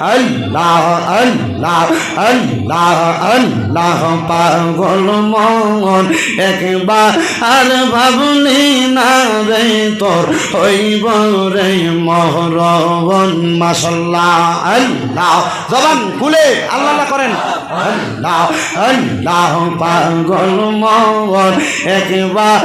আল্লাহ আল্লাহ আল্লাহ আল্লাহ পাগল মন একবার ভাবলি না রে তোর, হইব রে মহরবন। মাসাল্লাহ আল্লাহ, জবান খুলে আল্লাহ করেন। আল্লাহ আল্লাহ পাগল মন একবার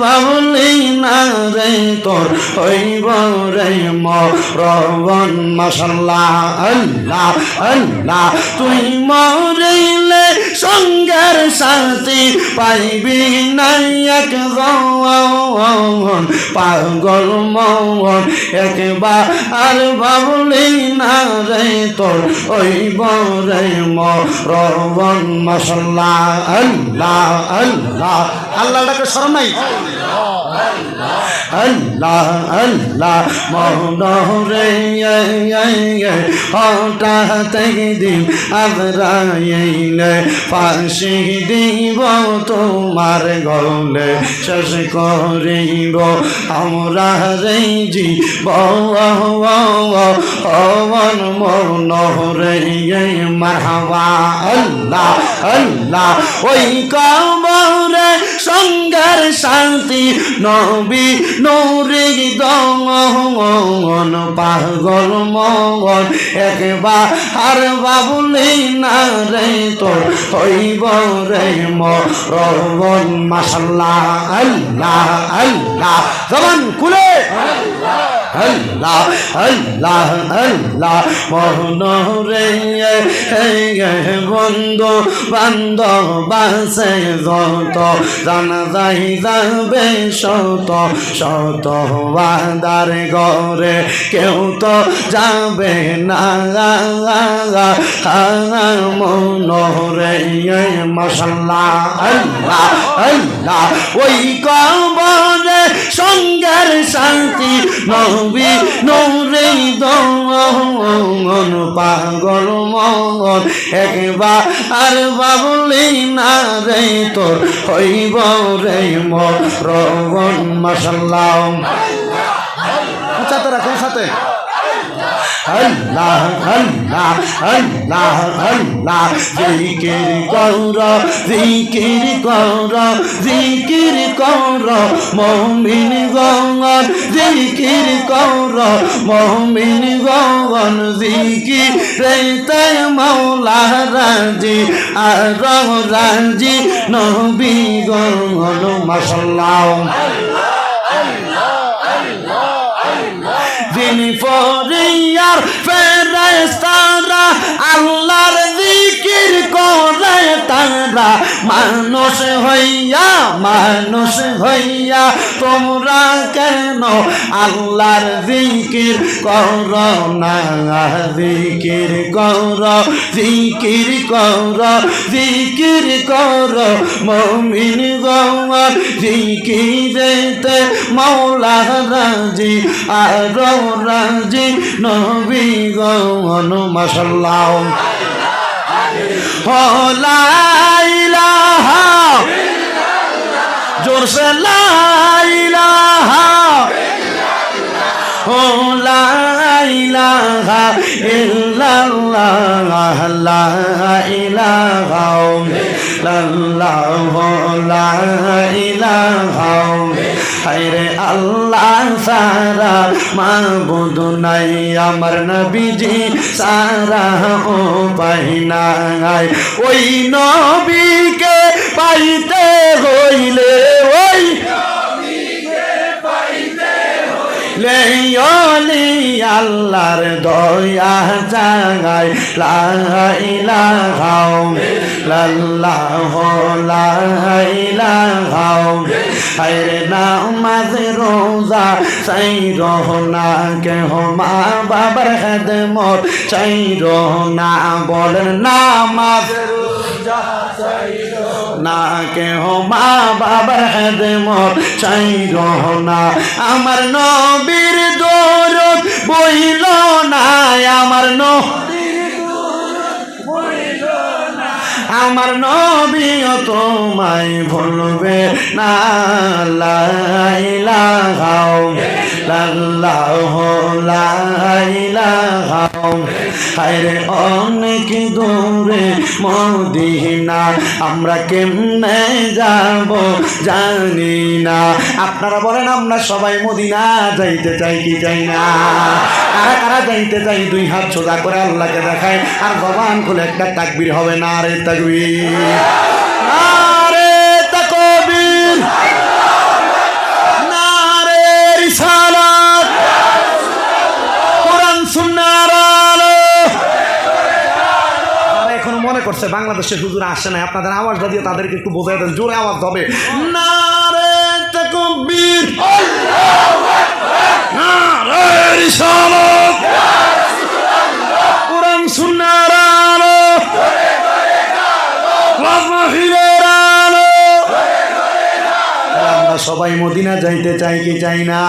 ভাবলি না রে তোর, হইব রে মরবন মাসাল্লাহ আল্লাহ আল্লাহ, তুই মরিলে সঙ্গের শান্তি পাইবি নাই এক জন পাগল মন একবার আর ভাবলি না রে তোর ওই রে মরবন মাসাল্লাহ আল্লাহ আল্লাহ, আল্লাহটাকে স্মরণ নাই? আল্লাহ আল্লাহ মহরে হঠাৎ দিন আবরাইলে ফাঁসি দিব তোমার গলে, শেষ করিব আমরা রে জি বন মনরে মারহাবা। আল্লাহ আল্লাহ, ওই কবরে সঙ্গের শান্তি নবী নৌরে দন পাগল মন একবার আর বাবুলি না রে তোর হইব রে মরবন মাসাল্লাহ আল্লাহ আল্লাহ। জবান খুলে। আল্লাহ আল্লাহ আল্লাহ। মোহন রে বন্ধু বান্ধব বাসে যত, জানা যাই যাবে শত শত বাদার ঘরে কেউ তো যাবে না। মন রে মশাল্লাহ, আল্লাহ আল্লাহ, ওই কবরে সঙ্গের শান্তি নবী নৌরে দন পাগল মন একবার আর বাবলি না রে তোর হইব রে মরবন মশাল্লাহ। সাথে রাখুন সাথে? আল্লাহ আল্লাহ আল্লাহ আল্লাহ জিকির কর জিকির কর জিকির কর মমিন গঙ্গন জিকির কর মমিন গঙ্গন জিকির রেতে মৌলা রাজি আর রাজি নবী গঙ্গন মশাল্লাহ যিনি ফরিয়ার ফেরেস্তারা আল্লাহর তারা মানুষ হইয়া মানুষ হইয়া তোমরা কেন আল্লাহর জিকির কর না? জিকির কর জিকির কর জিকির কর, মমিন গৌর জিকিরেতে মৌলা রাজি, আর রাজি নবী গৌন মশাল্লাহ। লাইলাহা জোরসে লাইলাহা। ও লাইলাহা ইল্লাল্লাহ লা ইলাহা ইল্লাল্লাহ লা ইলাহা হায়রে আল্লাহ সারা মাবুদ নাই, আমার নবীজি সারা ও পাইনাই ওই নবীকে পাইতে হইলে, ওই লেয়লি আল্লাহর দয়া জাগাই লাইলাহাও লাল্লাহ লাইলাহাও হায়রে নামাজ, রোজা চাই রহনা কেহ মা বাবার খেদমত চাই বলেন নামাজ, রোজা চাই না কেহ মা বাবার হেদমত চাই না। আমার নবীর দৌরত বইল না আমার নবীর আমার নবীও তোমায় ভুলবে না। লাইলাহাও লাল্লাহ লাইলাহাও হায়রে অনেক দূরে মদিনা, আমরা কেমনে যাব জানি না। আপনারা বলেন, আমরা সবাই মদিনা যাইতে চাই কি চাই না? কারা কারা যাইতে চাই দুই হাত সোজা করে আল্লাহকে দেখায়। আর জবান খুলে একটা তাকবির হবে, না রে তাকবির। তাকবীর। মনে করছে বাংলাদেশের হুজুর আসে না আপনাদের আওয়াজটা দিয়ে তাদেরকে একটু বোঝাই দেন, জোরে আওয়াজ হবে। নারে তাকবীর। নারে রিসালাত কোরআন সুন্নাহর আলো মাহফিলের আলো আমরা সবাই মদিনা যাইতে চাই কি চাই না?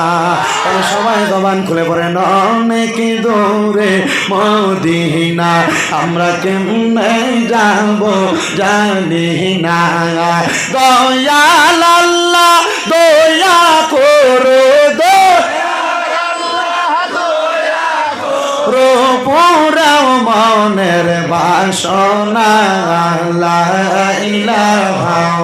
সবাই জবান খুলে পড়ে অনেক দূরে মদিনা, আমরা কেমনে যাব জানি না। দয়াল দয়া করো মনের বাসনা লাইলাহাও